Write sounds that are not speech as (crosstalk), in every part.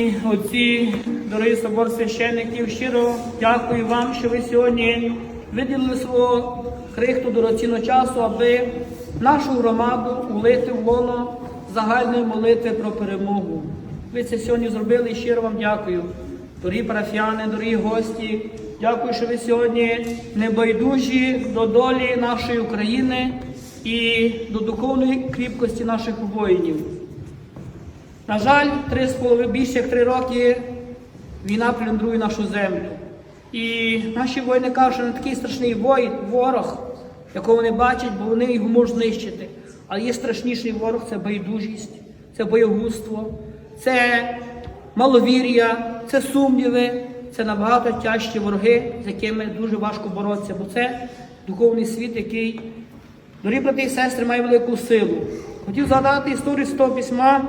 Отці, дорогі собор священиків, щиро дякую вам, що ви сьогодні виділили свого крихту дорогоцінного часу, аби нашу громаду улити в лоно загальної молитви про перемогу. Ви це сьогодні зробили і щиро вам дякую. Дорогі парафіяни, дорогі гості, дякую, що ви сьогодні небайдужі до долі нашої України і до духовної кріпкості наших воїнів. На жаль, три з половиною більше як три роки війна плюндрує нашу землю. І наші воїни кажуть, що не такий страшний воїн, ворог, якого вони бачать, бо вони його можуть знищити. Але є страшніший ворог це байдужість, це боягузтво, це маловір'я, це сумніви, це набагато тяжчі вороги, з якими дуже важко боротися, бо це духовний світ, який, дорогі брати і сестри, має велику силу. Хотів згадати історію з того письма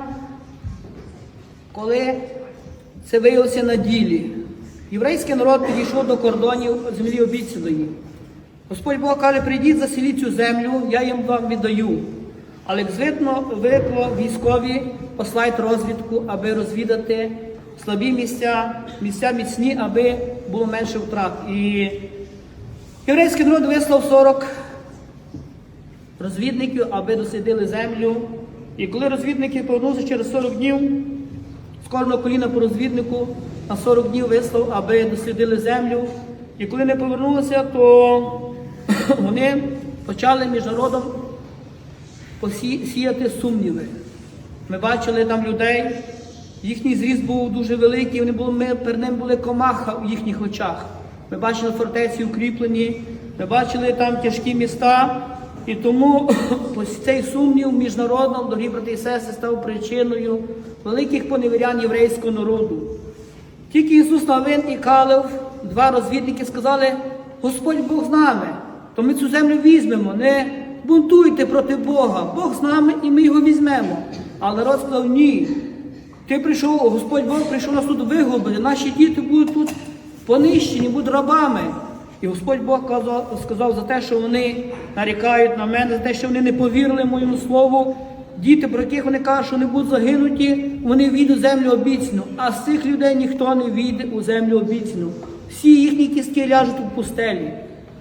коли це виявилося на ділі. Єврейський народ підійшов до кордонів землі обіцяної. Господь Бог каже, прийдіть заселіть цю землю, я їм вам віддаю. Але як звично викло військові послають розвідку, аби розвідати слабі місця, місця міцні, аби було менше втрат. І єврейський народ вислав 40 розвідників, аби дослідили землю. І коли розвідники повернулися через 40 днів, кожного коліна по розвіднику на 40 днів вислав, аби дослідили землю. І коли не повернулися, то (coughs) вони почали між народом сіяти сумніви. Ми бачили там людей, їхній зріст був дуже великий, вони були, ми, перед ним були комаха у їхніх очах. Ми бачили фортеці укріплені, ми бачили там тяжкі міста. І тому (coughs) цей сумнів між народом, дорогі брати і сестри, став причиною великих поневірянь єврейського народу. Тільки Ісус Навин і Калев, два розвідники, сказали, Господь Бог з нами, то ми цю землю візьмемо, не бунтуйте проти Бога, Бог з нами і ми його візьмемо. Але народ сказав, ні. Ти прийшов, Господь Бог прийшов нас тут виглобити, наші діти будуть тут понищені, будуть рабами. І Господь Бог сказав за те, що вони нарікають на мене, за те, що вони не повірили моєму слову. Діти, про яких вони кажуть, що не будуть загинуті, вони війдуть у землю обіцяну. А з цих людей ніхто не війде у землю обіцяну. Всі їхні кістки ляжуть у пустелі.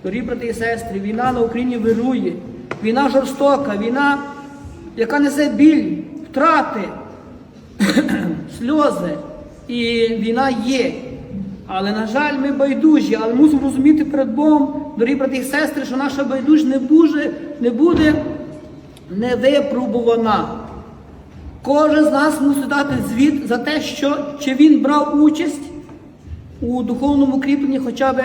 Дорогі брати і сестри, війна на Україні вирує, війна жорстока, війна, яка несе біль, втрати, (clears throat) сльози. І війна є. Але, на жаль, ми байдужі, але мусимо розуміти перед Богом, дорогі брати і сестри, що наша байдужість не буде, не буде невипробувана. Кожен з нас мусить дати звіт за те, що чи він брав участь у духовному кріпленні хоча б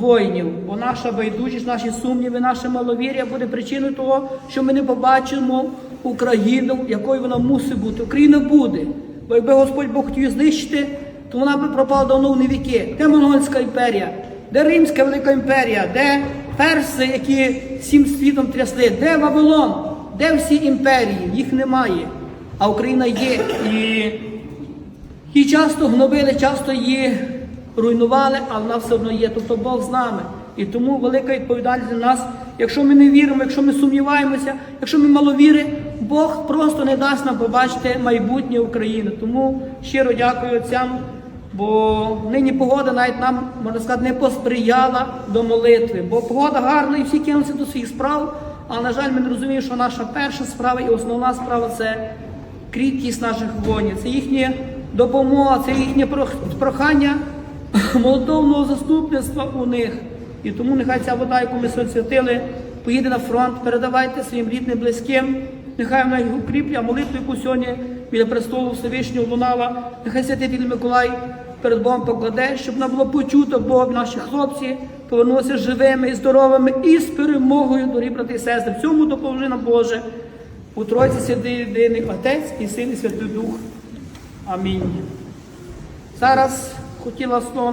воїнів. Бо наша байдужість, наші сумніви, наше маловір'я буде причиною того, що ми не побачимо Україну, якою вона мусить бути. Україна буде. Бо якби Господь Бог хотів знищити, то вона би пропала давно в невіки. Де Монгольська імперія? Де Римська Велика імперія? Де перси, які всім світом трясли? Де Вавилон? Де всі імперії? Їх немає. А Україна є. І Її часто гнобили, часто її руйнували, але вона все одно є. Тобто Бог з нами. І тому велика відповідальність для нас, якщо ми не віримо, якщо ми сумніваємося, якщо ми маловіри, Бог просто не дасть нам побачити майбутнє України. Тому щиро дякую отцям, бо нині погода навіть нам, можна сказати, не посприяла до молитви. Бо погода гарна і всі кинулися до своїх справ. Але, на жаль, ми не розуміємо, що наша перша справа і основна справа це кріпкість наших воїнів, це їхня допомога, це їхнє прохання молитовного заступництва у них. І тому нехай ця вода, яку ми святили, поїде на фронт, передавайте своїм рідним, близьким. Нехай вона їх укріплює, а молитву, яку сьогодні біля престолу Всевишнього лунала, нехай святитель Миколай перед Богом покладе, щоб вона була почута Богом, наші хлопці повернулися живими і здоровими і з перемогою, дорогі брати і сестри. В цьому допоможи нам Боже. У Тройці святий єдиний Отець і Син і Святий Дух. Амінь. Зараз хотіла слово.